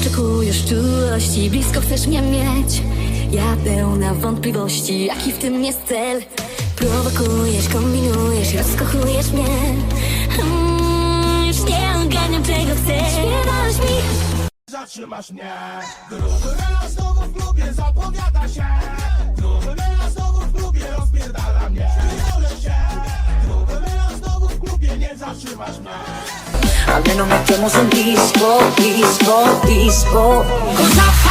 Oczekujesz czułości, blisko chcesz mnie mieć. Ja pełna wątpliwości, jaki w tym jest cel. Prowokujesz, kombinujesz, rozkochujesz mnie. Mm, Już nie ogarniam czego chcesz. Śpiewasz mi. Zatrzymasz mnie. Gruby wyraz znowu w klubie zapowiada się. Gruby wyraz znowu w klubie rozpierdala mnie. Wyjolę się. Gruby wyraz znowu w klubie nie zatrzymasz mnie Almeno mettiamo su un disco, disco, disco Cosa fai?